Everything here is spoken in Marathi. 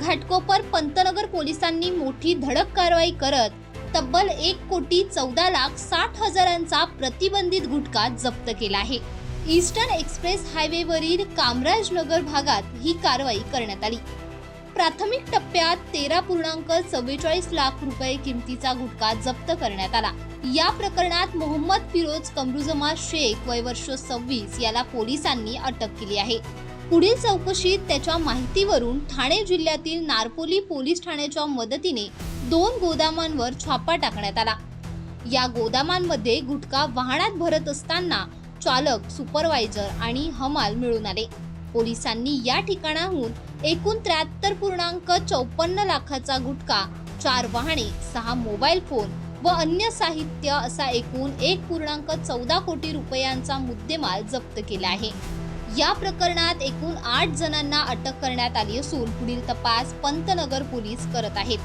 घाटकोपर पंतनगर पोलिसांनी मोठी धडक कारवाई करत तब्बल एक कोटी चौदा लाख साठ हजारांचा प्रतिबंधित गुटखा जप्त केला आहे. ईस्टर्न एक्सप्रेस हायवेवरील कामराजनगर भागात ही कारवाई करण्यात आली. प्राथमिक टप्प्यात तेरा पूर्णांक चव्वेचाळीस लाख रुपये किमतीचा गुटखा जप्त करण्यात आला. या प्रकरणात मोहम्मद फिरोज कमरुजमा शेख वय वर्ष सव्वीस याला पोलिसांनी अटक केली आहे. पुढील चौकशीत त्याच्या माहितीवरून ठाणे जिल्ह्यातील नारपोली पोलीस ठाण्याच्या मदतीने दोन गोदामांवर छापा टाकण्यात आला. या गोदामांमध्ये गुटखा वाहनात भरत असताना चालक सुपरवायझर आणि हमाल मिळून आले. पोलिसांनी या ठिकाणाहून एकूण त्र्याहत्तर पूर्णांक चौपन्न लाखाचा गुटखा चार वाहने सहा मोबाईल फोन व अन्य साहित्य असा एकूण एक पूर्णांक चौदा कोटी रुपयांचा मुद्देमाल जप्त केला आहे. या प्रकरणात एकूण आठ जणांना अटक करण्यात आली असून पुढील तपास पंतनगर पोलीस करत आहेत.